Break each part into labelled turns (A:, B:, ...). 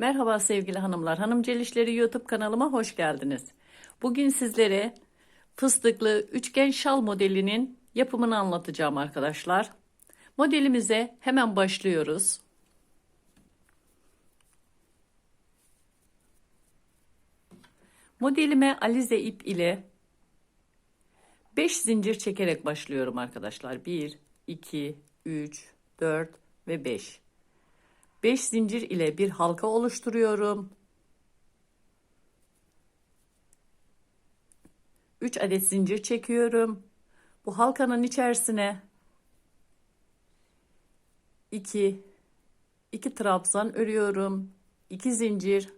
A: Merhaba sevgili hanımlar. Hanım Celişleri YouTube kanalıma hoş geldiniz. Bugün sizlere fıstıklı üçgen şal modelinin yapımını anlatacağım arkadaşlar. Modelimize hemen başlıyoruz. Modelime alize ip ile 5 zincir çekerek başlıyorum arkadaşlar. 1, 2, 3, 4 ve 5. 5 zincir ile bir halka oluşturuyorum. 3 adet zincir çekiyorum. Bu halkanın içerisine 2 2 trabzan örüyorum. 2 zincir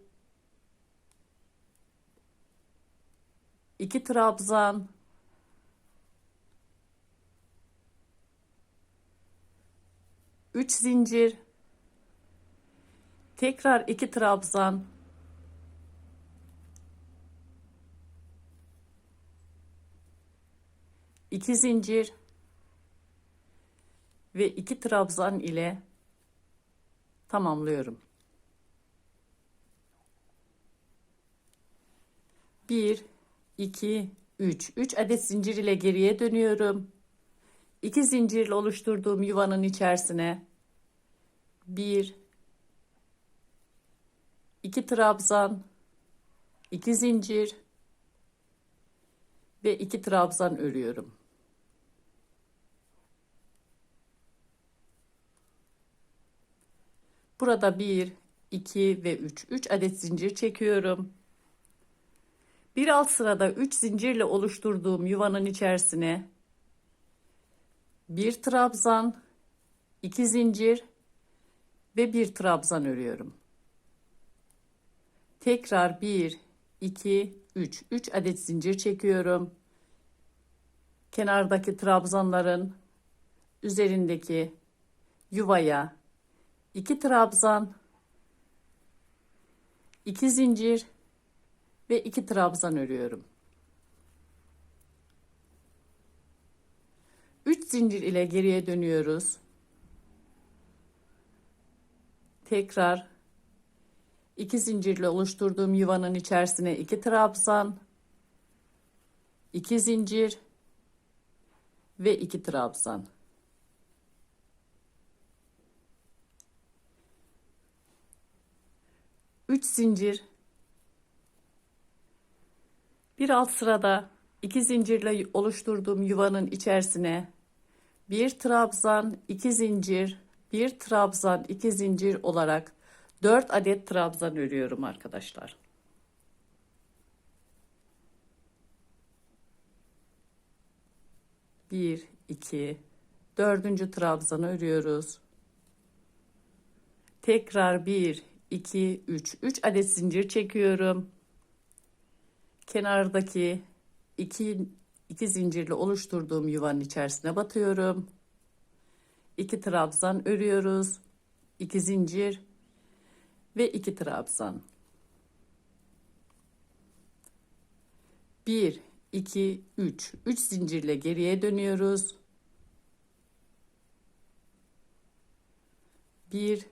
A: 2 trabzan 3 zincir tekrar 2 trabzan iki zincir ve iki trabzan ile tamamlıyorum. Bir, iki, üç. Üç adet zincir ile geriye dönüyorum. İki zincirle oluşturduğum yuvanın içerisine bir, iki trabzan, iki zincir ve iki trabzan örüyorum. Burada bir, iki ve üç. Üç adet zincir çekiyorum. Bir alt sırada üç zincirle oluşturduğum yuvanın içerisine bir trabzan, iki zincir ve bir trabzan örüyorum. Tekrar 1, 2, 3. 3 adet zincir çekiyorum. Kenardaki trabzanların üzerindeki yuvaya 2 trabzan, 2 zincir ve 2 trabzan örüyorum. 3 zincir ile geriye dönüyoruz. Tekrar 2 zincirle oluşturduğum yuvanın içerisine 2 trabzan, 2 zincir ve 2 trabzan. Üç zincir. Bir alt sırada iki zincirle oluşturduğum yuvanın içerisine bir trabzan, iki zincir, bir trabzan, iki zincir olarak 4 adet trabzan örüyorum arkadaşlar. Bir, iki, dördüncü trabzanı örüyoruz. Tekrar bir, iki, üç, üç adet zincir çekiyorum. Kenardaki iki, iki zincirle oluşturduğum yuvanın içerisine batıyorum. İki trabzan örüyoruz. İki zincir ve 2 trabzan. 1 2 3 3 zincirle geriye dönüyoruz. 1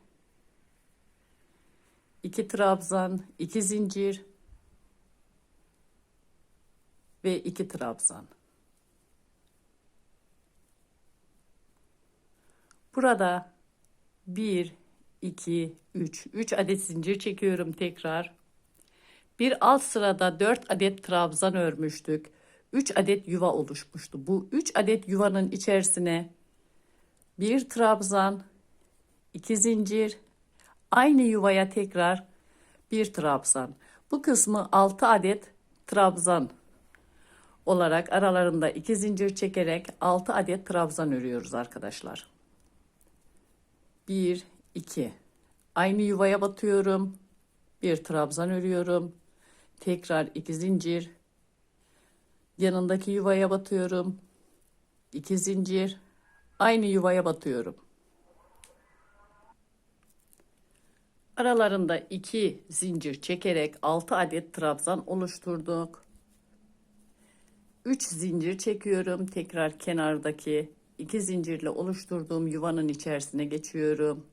A: 2 trabzan, 2 zincir ve 2 trabzan. Burada 1 2, 3. 3 adet zincir çekiyorum tekrar. Bir alt sırada 4 adet trabzan örmüştük. 3 adet yuva oluşmuştu. Bu 3 adet yuvanın içerisine bir trabzan, 2 zincir, aynı yuvaya tekrar bir trabzan. Bu kısmı 6 adet trabzan olarak aralarında 2 zincir çekerek 6 adet trabzan örüyoruz arkadaşlar. 1 2 aynı yuvaya batıyorum. Bir trabzan örüyorum. Tekrar iki zincir. Yanındaki yuvaya batıyorum. İki zincir. Aynı yuvaya batıyorum. Aralarında iki zincir çekerek 6 adet trabzan oluşturduk. 3 zincir çekiyorum. Tekrar kenardaki iki zincirle oluşturduğum yuvanın içerisine geçiyorum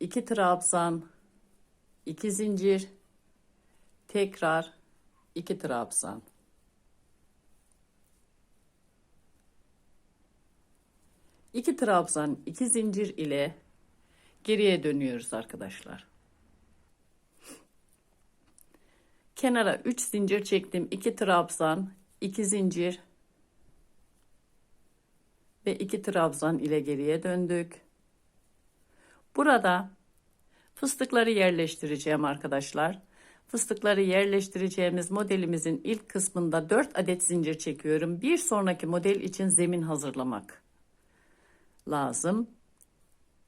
A: 2 trabzan, 2 zincir, tekrar 2 trabzan. İki trabzan, iki zincir ile geriye dönüyoruz arkadaşlar. Kenara 3 zincir çektim. 2 trabzan, 2 zincir ve 2 trabzan ile geriye döndük. Burada fıstıkları yerleştireceğim arkadaşlar. Fıstıkları yerleştireceğimiz modelimizin ilk kısmında 4 adet zincir çekiyorum. Bir sonraki model için zemin hazırlamak lazım.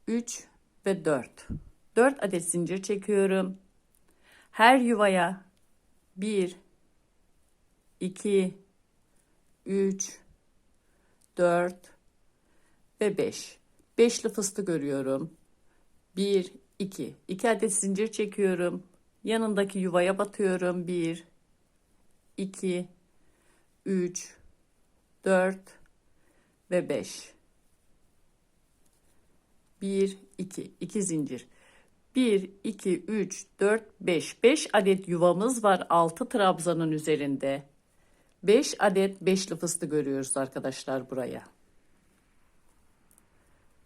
A: 3 ve 4. 4 adet zincir çekiyorum. Her yuvaya 1 2 3 4 ve 5. Beşli fıstık örüyorum. 1 2 2 adet zincir çekiyorum. Yanındaki yuvaya batıyorum. 1 2 3 4 ve 5. 1 2 2 zincir. 1 2 3 4 5 5 adet yuvamız var 6 trabzanın üzerinde. 5 adet beşli fıstık görüyoruz arkadaşlar buraya.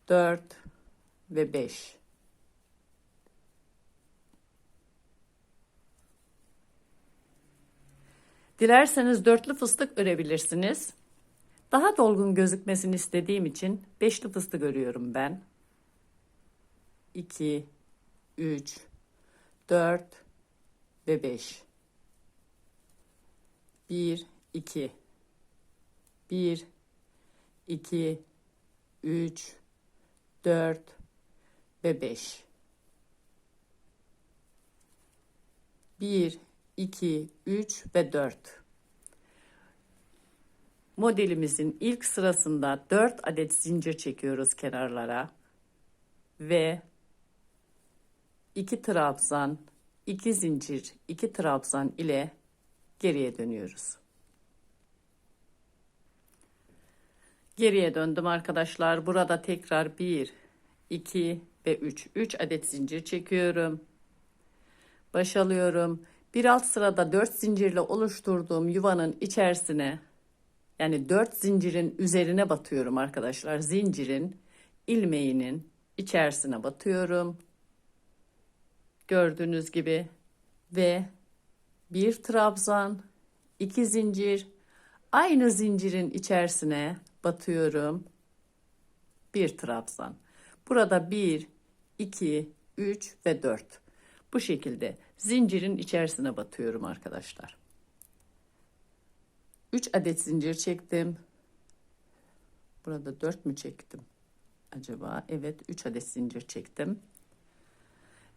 A: 4 ve 5. Dilerseniz dörtlü fıstık örebilirsiniz. Daha dolgun gözükmesini istediğim için beşli fıstık örüyorum ben. 2 3 4 ve 5. 1 2 1 2 3 4 ve 5. 1 2 3 ve 4. Modelimizin ilk sırasında 4 adet zincir çekiyoruz kenarlara ve 2 trabzan, 2 zincir, 2 trabzan ile geriye dönüyoruz. Geriye döndüm arkadaşlar. Burada tekrar 1, 2 ve 3. 3 adet zincir çekiyorum. Baş alıyorum. Bir alt sırada 4 zincirle oluşturduğum yuvanın içerisine yani 4 zincirin üzerine batıyorum arkadaşlar. Zincirin ilmeğinin içerisine batıyorum. Gördüğünüz gibi ve bir trabzan, iki zincir, aynı zincirin içerisine batıyorum. Bir trabzan. Burada bir, iki, üç ve dört. Bu şekilde zincirin içerisine batıyorum arkadaşlar. 3 adet zincir çektim. Burada 4 mü çektim? Acaba evet 3 adet zincir çektim.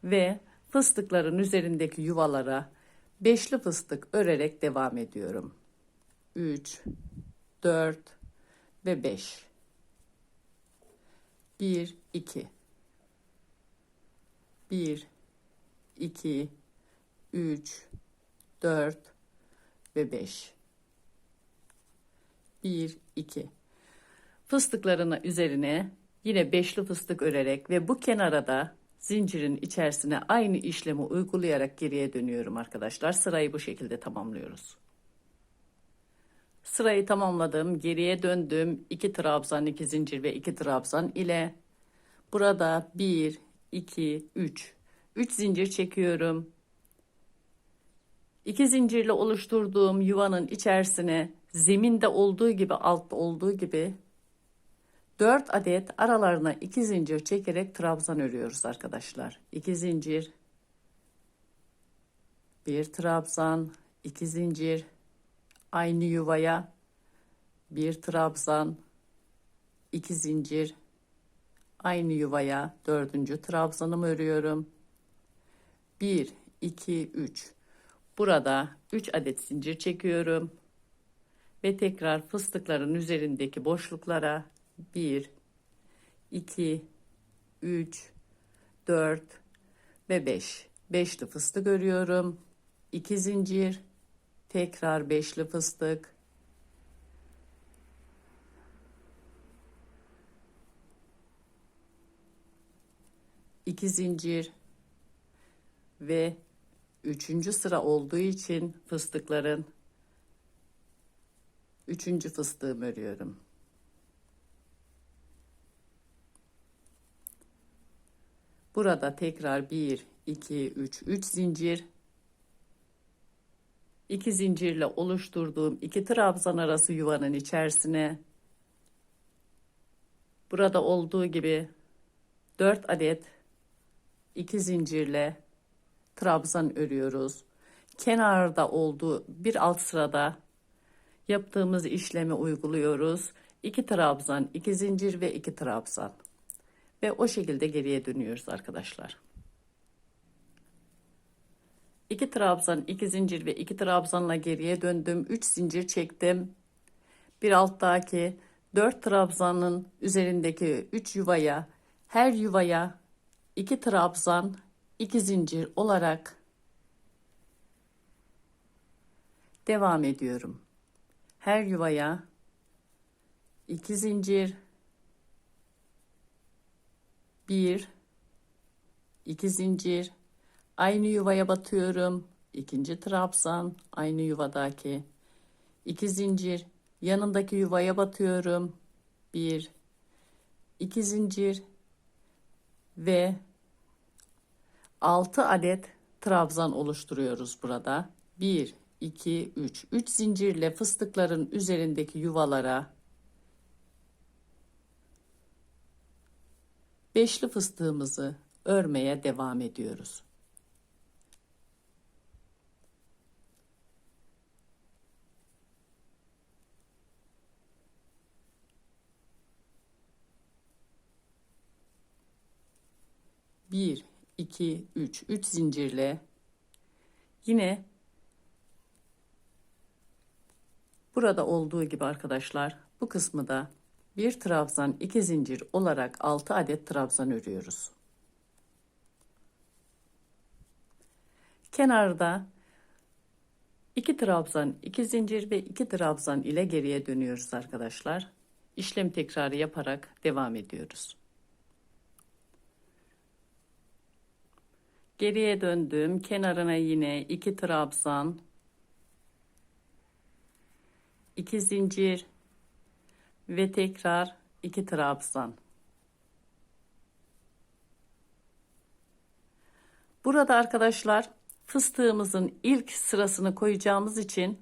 A: Ve fıstıkların üzerindeki yuvalara beşli fıstık örerek devam ediyorum. 3 4 ve 5 1 2 1 2 3 4 ve 5 1 2 fıstıklarını üzerine yine beşli fıstık örerek ve bu kenara da zincirin içerisine aynı işlemi uygulayarak geriye dönüyorum arkadaşlar. Sırayı bu şekilde tamamlıyoruz. Sırayı tamamladım. Geriye döndüm. 2 trabzan, 2 zincir ve 2 trabzan ile burada 1, 2, 3. 3 zincir çekiyorum. 2 zincirle oluşturduğum yuvanın içerisine zeminde olduğu gibi altta olduğu gibi 4 adet aralarına 2 zincir çekerek trabzan örüyoruz arkadaşlar. 2 zincir, 1 trabzan, 2 zincir, aynı yuvaya 1 trabzan, 2 zincir, aynı yuvaya 4. trabzanımı örüyorum. 1 2 3 Burada 3 adet zincir çekiyorum. Ve tekrar fıstıkların üzerindeki boşluklara 1 2 3 4 ve 5 beşli fıstık örüyorum. 2 zincir tekrar beşli fıstık. 2 zincir ve üçüncü sıra olduğu için fıstıkların üçüncü fıstığımı örüyorum. Burada tekrar 1, 2, 3, 3 zincir. 2 zincirle oluşturduğum iki trabzan arası yuvanın içerisine burada olduğu gibi 4 adet 2 zincirle trabzan örüyoruz. Kenarda olduğu bir alt sırada yaptığımız işlemi uyguluyoruz. 2 trabzan, 2 zincir ve 2 trabzan. Ve o şekilde geriye dönüyoruz arkadaşlar. 2 trabzan, 2 zincir ve 2 trabzanla geriye döndüm. 3 zincir çektim. Bir alttaki 4 trabzanın üzerindeki 3 yuvaya, her yuvaya 2 trabzan, 2 zincir olarak devam ediyorum. Her yuvaya 2 zincir, 1 2 zincir aynı yuvaya batıyorum. ikinci trabzan aynı yuvadaki 2 zincir yanındaki yuvaya batıyorum. 1 2 zincir ve 6 adet trabzan oluşturuyoruz burada. 1 2 3 3 zincirle fıstıkların üzerindeki yuvalara beşli fıstığımızı örmeye devam ediyoruz. Bir, iki, üç, üç zincirle yine burada olduğu gibi arkadaşlar bu kısmı da bir trabzan iki zincir olarak 6 adet trabzan örüyoruz. Kenarda iki trabzan, iki zincir ve iki trabzan ile geriye dönüyoruz arkadaşlar. İşlem tekrarı yaparak devam ediyoruz. Geriye döndüm. Kenarına yine iki trabzan, iki zincir ve tekrar iki trabzan. Burada arkadaşlar fıstığımızın ilk sırasını koyacağımız için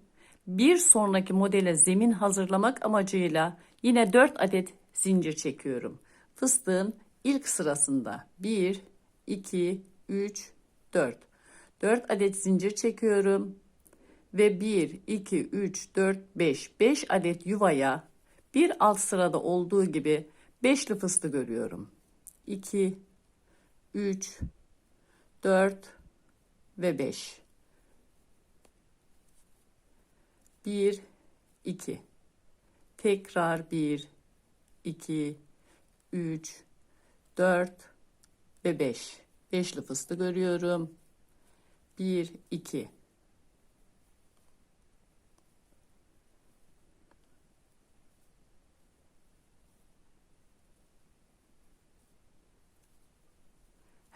A: bir sonraki modele zemin hazırlamak amacıyla yine 4 adet zincir çekiyorum. Fıstığın ilk sırasında 1, 2, 3, 4. 4 adet zincir çekiyorum ve 1, 2, 3, 4, 5. 5 adet yuvaya bir alt sırada olduğu gibi beşli fıstık görüyorum. 2, 3, 4 ve 5. 1, 2. Tekrar 1, 2, 3, 4 ve 5. Beşli fıstık görüyorum. 1, 2.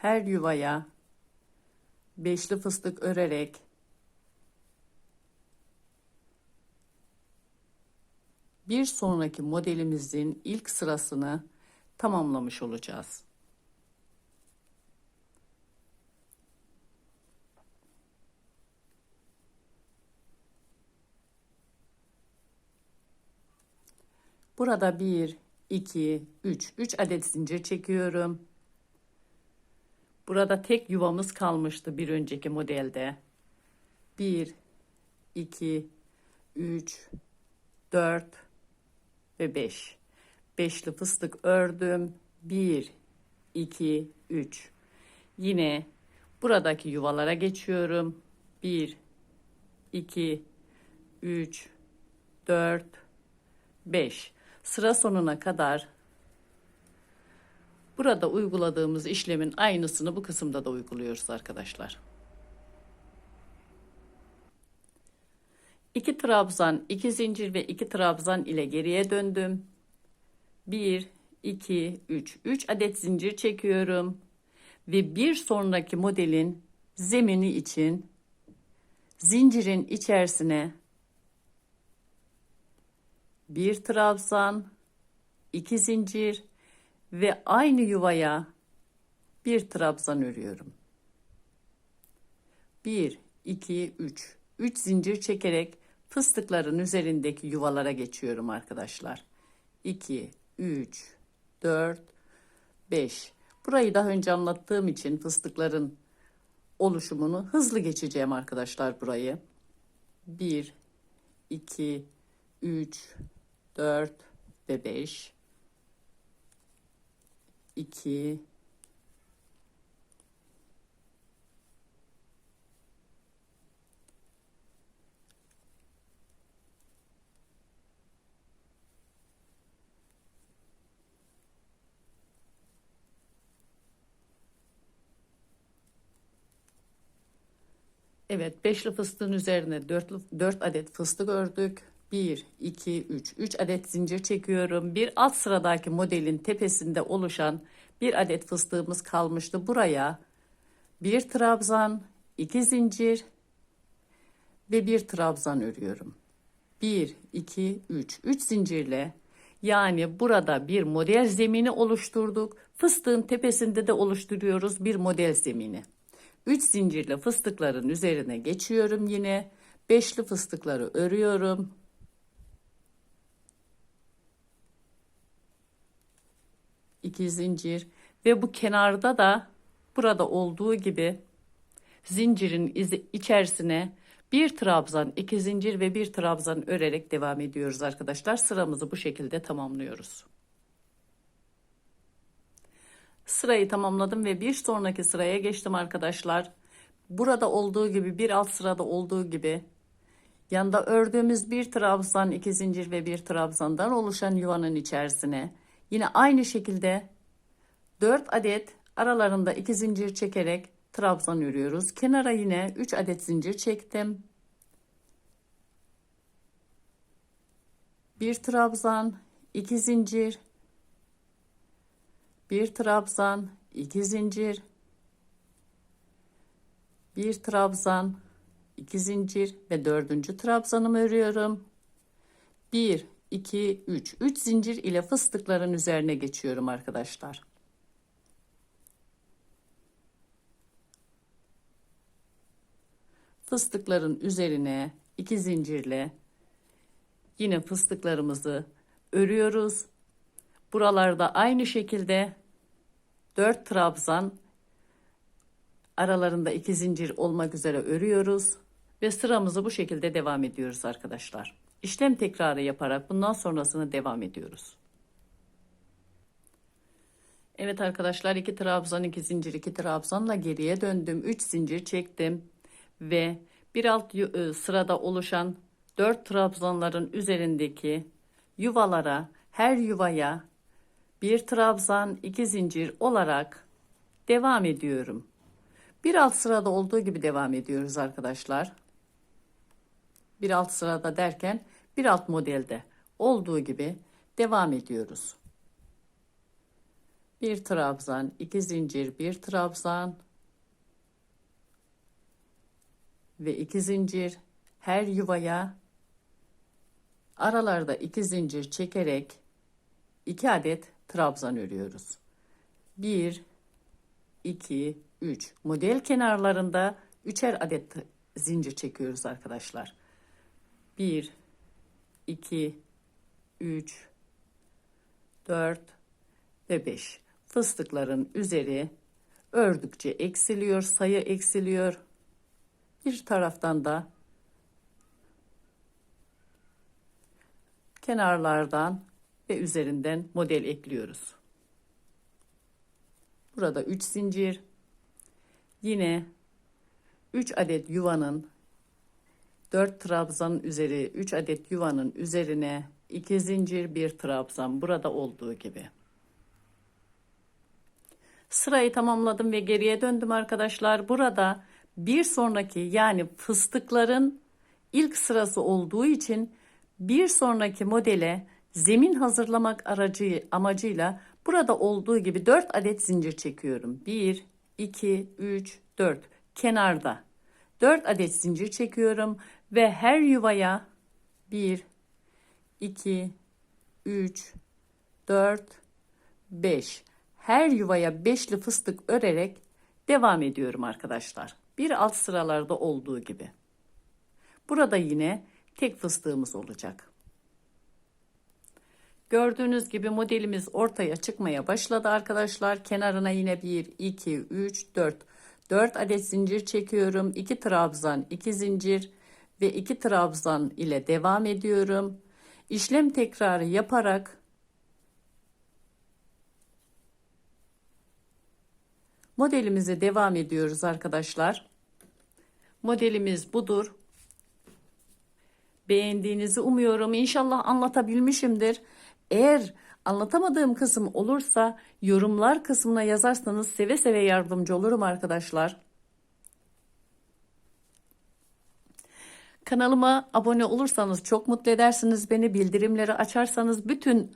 A: her yuvaya beşli fıstık örerek bir sonraki modelimizin ilk sırasını tamamlamış olacağız. Burada 1, 2, 3, 3 adet zincir çekiyorum. Burada tek yuvamız kalmıştı bir önceki modelde. 1, 2, 3, 4 ve 5. Beşli fıstık ördüm. 1, 2, 3. Yine buradaki yuvalara geçiyorum. 1, 2, 3, 4, 5. Sıra sonuna kadar Burada uyguladığımız işlemin aynısını bu kısımda da uyguluyoruz arkadaşlar. İki trabzan, iki zincir ve iki trabzan ile geriye döndüm. 1, 2, 3. 3 adet zincir çekiyorum. ve bir sonraki modelin zemini için zincirin içerisine bir trabzan, iki zincir ve aynı yuvaya bir trabzan örüyorum. 1, 2, 3. 3 zincir çekerek fıstıkların üzerindeki yuvalara geçiyorum arkadaşlar. 2, 3, 4, 5. Burayı daha önce anlattığım için fıstıkların oluşumunu hızlı geçeceğim arkadaşlar burayı. 1, 2, 3, 4 ve 5. 2, Evet, beşli fıstığın üzerine dörtlü, dört adet fıstık ördük. 1, 2, 3. 3 adet zincir çekiyorum. Bir alt sıradaki modelin tepesinde oluşan bir adet fıstığımız kalmıştı. Buraya bir trabzan, iki zincir ve bir trabzan örüyorum. 1, 2, 3. 3 zincirle yani burada bir model zemini oluşturduk. Fıstığın tepesinde de oluşturuyoruz bir model zemini. 3 zincirle fıstıkların üzerine geçiyorum yine. Beşli fıstıkları örüyorum. İki zincir ve bu kenarda da burada olduğu gibi zincirin içerisine bir trabzan, iki zincir ve bir trabzan örerek devam ediyoruz arkadaşlar. Sıramızı bu şekilde tamamlıyoruz. Sırayı tamamladım ve bir sonraki sıraya geçtim arkadaşlar. Burada olduğu gibi bir alt sırada olduğu gibi yanda ördüğümüz bir trabzan, iki zincir ve bir trabzandan oluşan yuvanın içerisine yine aynı şekilde 4 adet aralarında iki zincir çekerek trabzan örüyoruz. Kenara yine 3 adet zincir çektim. Bir trabzan, iki zincir, bir trabzan, iki zincir, bir trabzan, iki zincir ve dördüncü trabzanımı örüyorum. Bir, iki, üç. Üç zincir ile fıstıkların üzerine geçiyorum arkadaşlar. Fıstıkların üzerine iki zincirle yine fıstıklarımızı örüyoruz. Buralarda aynı şekilde 4 trabzan aralarında iki zincir olmak üzere örüyoruz ve sıramızı bu şekilde devam ediyoruz arkadaşlar. İşlem tekrarı yaparak bundan sonrasını devam ediyoruz. Evet arkadaşlar iki trabzan iki zincir iki trabzanla geriye döndüm. 3 zincir çektim ve bir alt e, sırada oluşan 4 trabzanların üzerindeki yuvalara her yuvaya bir trabzan, iki zincir olarak devam ediyorum. Bir alt sırada olduğu gibi devam ediyoruz arkadaşlar. Bir alt sırada derken bir alt modelde olduğu gibi devam ediyoruz. Bir trabzan, iki zincir, bir trabzan ve iki zincir her yuvaya aralarda iki zincir çekerek iki adet trabzan örüyoruz. 1 2 3 model kenarlarında üçer adet zincir çekiyoruz arkadaşlar. 1 2 3 4 ve 5 fıstıkların üzeri ördükçe eksiliyor, sayı eksiliyor. Bir taraftan da kenarlardan ve üzerinden model ekliyoruz. Burada 3 zincir. Yine 3 adet yuvanın 4 trabzan üzeri 3 adet yuvanın üzerine 2 zincir bir trabzan burada olduğu gibi. Sırayı tamamladım ve geriye döndüm arkadaşlar. Burada bir sonraki yani fıstıkların ilk sırası olduğu için bir sonraki modele zemin hazırlamak aracı amacıyla burada olduğu gibi 4 adet zincir çekiyorum. 1, 2, 3, 4 kenarda 4 adet zincir çekiyorum ve her yuvaya 1, 2, 3, 4, 5 her yuvaya beşli fıstık örerek devam ediyorum arkadaşlar. Bir alt sıralarda olduğu gibi. Burada yine tek fıstığımız olacak. Gördüğünüz gibi modelimiz ortaya çıkmaya başladı arkadaşlar. Kenarına yine 1, 2, 3, 4. 4 adet zincir çekiyorum. 2 trabzan, 2 zincir ve 2 trabzan ile devam ediyorum. İşlem tekrarı yaparak modelimize devam ediyoruz arkadaşlar. Modelimiz budur. Beğendiğinizi umuyorum. İnşallah anlatabilmişimdir. Eğer anlatamadığım kısım olursa yorumlar kısmına yazarsanız seve seve yardımcı olurum arkadaşlar. Kanalıma abone olursanız çok mutlu edersiniz beni. Bildirimleri açarsanız bütün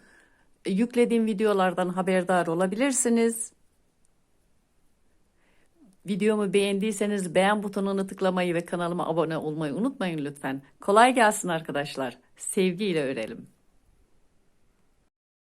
A: yüklediğim videolardan haberdar olabilirsiniz. Videomu beğendiyseniz beğen butonuna tıklamayı ve kanalıma abone olmayı unutmayın lütfen. Kolay gelsin arkadaşlar. Sevgiyle örelim.